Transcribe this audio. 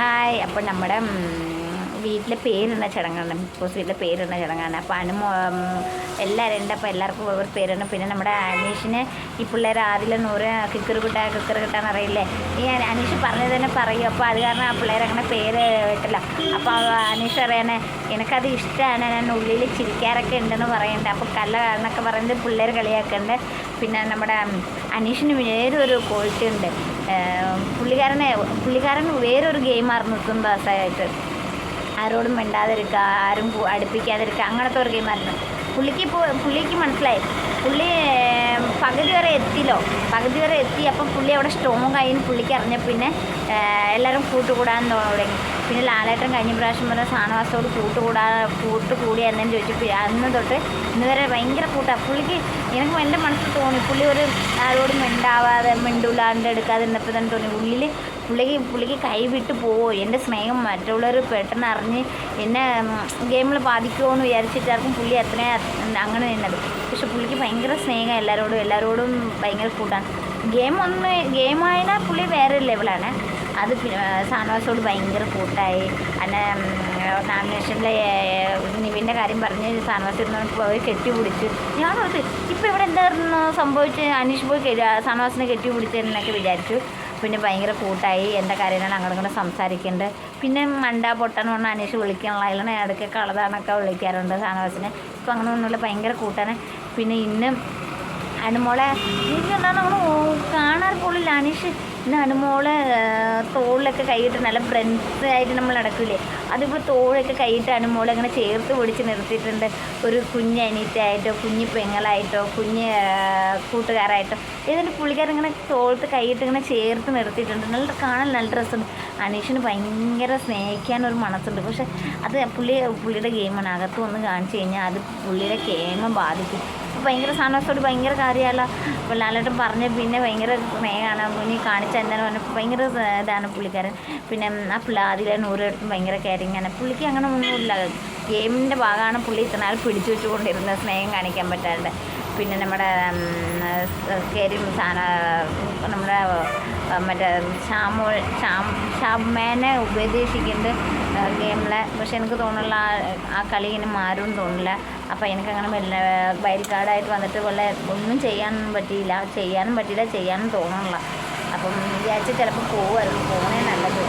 Hi. അപ്പോൾ നമ്മുടെ വീട്ടിലെ പേരിടുന്ന ചടങ്ങാണ് ബോസ് വീട്ടിലെ പേരിടുന്ന ചടങ്ങാണ്. അപ്പോൾ അനുമോ ഉം, എല്ലാവരും ഉണ്ട്. അപ്പോൾ എല്ലാവർക്കും ഒരു പേരുണ്ട്. പിന്നെ നമ്മുടെ അനീഷിന് ഈ പിള്ളേർ ആദ്യം നൂറ് കിക്കറ് കിട്ടാ കിക്കറ് കിട്ടാന്ന് അറിയില്ലേ? ഈ അന- അനീഷ് പറഞ്ഞത് തന്നെ പറയും. അപ്പോൾ അത് കാരണം ആ പിള്ളേർ അങ്ങനെ പേര് ഇട്ടില്ല അപ്പോൾ അനീഷ് പറയണേ എനിക്കത് ഇഷ്ടമാണ് ഞാൻ ഉള്ളിൽ ചിരിക്കാറൊക്കെ ഉണ്ടെന്ന് പറയുന്നുണ്ട് അപ്പോൾ കല്ല എന്നൊക്കെ പറയുന്നത് പിള്ളേർ കളിയാക്കുന്നുണ്ട് പിന്നെ നമ്മുടെ അനീഷിന് വേറൊരു ക്വാളിറ്റി ഉണ്ട്. പുള്ളിക്കാരനെ പുള്ളിക്കാരൻ വേറൊരു ഗെയിമായിരുന്നു നിൽക്കുന്ന ദിവസമായിട്ട് ആരോടും മിണ്ടാതിരിക്കുക ആരും അടുപ്പിക്കാതിരിക്കുക അങ്ങനത്തെ ഒരു ഗെയിമായിരുന്നു പുള്ളിക്ക് ഇപ്പോൾ പുള്ളിക്ക് മനസ്സിലായി. പുള്ളി പകുതി വരെ എത്തിയല്ലോ പകുതി വരെ എത്തി അപ്പം പുള്ളി അവിടെ സ്ട്രോങ് ആയി പുള്ളിക്ക് അറിഞ്ഞ പിന്നെ എല്ലാവരും കൂട്ടുകൂടാൻ തുടങ്ങി. പിന്നെ ലാലേട്ടൻ കഴിഞ്ഞ പ്രാവശ്യം പറഞ്ഞ സാനവാസത്തോട് കൂട്ടുകൂടാ കൂട്ടുകൂടി എന്നു ചോദിച്ചു അന്ന് തൊട്ട് ഇന്ന് വരെ ഭയങ്കര കൂട്ടാണ് പുള്ളിക്ക് എനിക്ക് എന്റെ മനസ്സിൽ തോന്നി. പുള്ളി ഒരു ആരോടും മിണ്ടാവാതെ മിണ്ടൂലാണ്ട് എടുക്കാതെ എന്നപ്പോൾ തന്നെ തോന്നി. ഉള്ളിൽ പുള്ളിക്ക് പുള്ളിക്ക് കൈ വിട്ട് പോവോ? എന്റെ സ്നേഹം മറ്റുള്ളവർ പെട്ടെന്ന് അറിഞ്ഞ് എന്നെ ഗെയിമിൽ ബാധിക്കുമോ എന്ന് വിചാരിച്ചിട്ടായിരിക്കും പുള്ളി അത്രയും അങ്ങനെ നിന്നത്. പക്ഷെ പുള്ളിക്ക് ഭയങ്കര സ്നേഹം എല്ലാവരോടും എല്ലാവരോടും ഭയങ്കര കൂട്ടാണ്. ഗെയിം ഒന്ന് ഗെയിമായാൽ പുള്ളി വേറെ ലെവലാണ്. അത് സാനവാസോട് ഭയങ്കര കൂട്ടായി. അന്നെ നാമിനേഷനിലെ നിവിന്റെ കാര്യം പറഞ്ഞ് സാനവാസ് ഇരുന്ന് പോയി കെട്ടി പിടിച്ച്. ഞാനോർത്ത് ഇപ്പോൾ ഇവിടെ എന്തായിരുന്നു സംഭവിച്ച്? അനീഷ് പോയി സാനവാസിനെ കെട്ടി പിടിച്ചതെന്നൊക്കെ വിചാരിച്ചു. പിന്നെ ഭയങ്കര കൂട്ടായി എന്റെ കാര്യങ്ങളാണ് അങ്ങോട്ടും ഇങ്ങോട്ട് സംസാരിക്കുന്നുണ്ട് പിന്നെ മണ്ട പൊട്ടെന്ന് പറഞ്ഞാൽ അനീഷ് വിളിക്കാനുള്ള അതിലാണ് ഇടയ്ക്ക് കളതാണൊക്കെ വിളിക്കാറുണ്ട് സാനവാസിനെ. ഇപ്പം അങ്ങനെ ഒന്നുമില്ല ഭയങ്കര കൂട്ടാണ്. പിന്നെ ഇന്നും അനുമോളെ മോളെ എന്താണ് നമ്മൾ കാണാൻ പോലില്ല അനീഷ്. ഇന്ന് മോൾ തോളിലൊക്കെ കൈയിട്ട് നല്ല ബ്രൻസ് ആയിട്ട് നമ്മൾ നടക്കില്ലേ അതിപ്പോൾ തോളൊക്കെ കൈയിട്ടാണ് മോളെ അങ്ങനെ ചേർത്ത് പിടിച്ച് നിർത്തിയിട്ടുണ്ട്. ഒരു കുഞ്ഞ് അനീറ്റായിട്ടോ കുഞ്ഞ് പെങ്ങളായിട്ടോ കുഞ്ഞ് കൂട്ടുകാരായിട്ടോ. ഏതാണ്ട് പുള്ളിക്കാരൻ ഇങ്ങനെ തോളത്ത് കൈയിട്ട് ഇങ്ങനെ ചേർത്ത് നിർത്തിയിട്ടുണ്ട്. നല്ല കാണാൻ നല്ല രസമുണ്ട്. അനീഷിന് ഭയങ്കര സ്നേഹിക്കാൻ ഒരു മനസ്സുണ്ട്. പക്ഷെ അത് പുള്ളി പുള്ളിയുടെ ഗെയിമാണ്. അകത്ത് വന്ന് കാണിച്ചു കഴിഞ്ഞാൽ അത് പുള്ളിയുടെ കേമം ബാധിക്കും. ഭയങ്കര സാധനത്തോട് ഭയങ്കര കാര്യമല്ല. ലാലേട്ടൻ പറഞ്ഞ പിന്നെ ഭയങ്കര സ്നേഹമാണ്. കുഞ്ഞി കാണിച്ച എന്താണെന്ന് പറഞ്ഞപ്പോൾ ഭയങ്കര ഇതാണ് പുള്ളിക്കാരൻ. പിന്നെ ആ പിള്ള അതിലെ നൂറെടുത്തും ഭയങ്കര കെയറിങ് ആണ്. പുള്ളിക്ക് അങ്ങനെ ഒന്നുമില്ല ഗെയിമിന്റെ ഭാഗമാണ് പുള്ളി ഇത്ര നാൾ പിടിച്ചു വെച്ചുകൊണ്ടിരുന്നത്. സ്നേഹം കാണിക്കാൻ പറ്റാണ്ട്. പിന്നെ നമ്മുടെ കരിം സാധന നമ്മുടെ മറ്റേ ഷാമോൾ ഷാം ഷാമേനെ ഉപദേശിക്കുന്നത് ഗെയിമിലെ. പക്ഷെ എനിക്ക് തോന്നുന്നില്ല ആ- കളി ഇങ്ങനെ മാറും തോന്നില്ല അപ്പോൾ എനിക്കങ്ങനെ വല്ല വയൽക്കാടായിട്ട് വന്നിട്ട് വല്ല ഒന്നും ചെയ്യാനൊന്നും പറ്റിയില്ല. ചെയ്യാനും പറ്റിയില്ല ചെയ്യാനും തോന്നുന്നില്ല. അപ്പം വിചാരിച്ച് ചിലപ്പോൾ പോകുമായിരുന്നു പോകണേ നല്ലത്.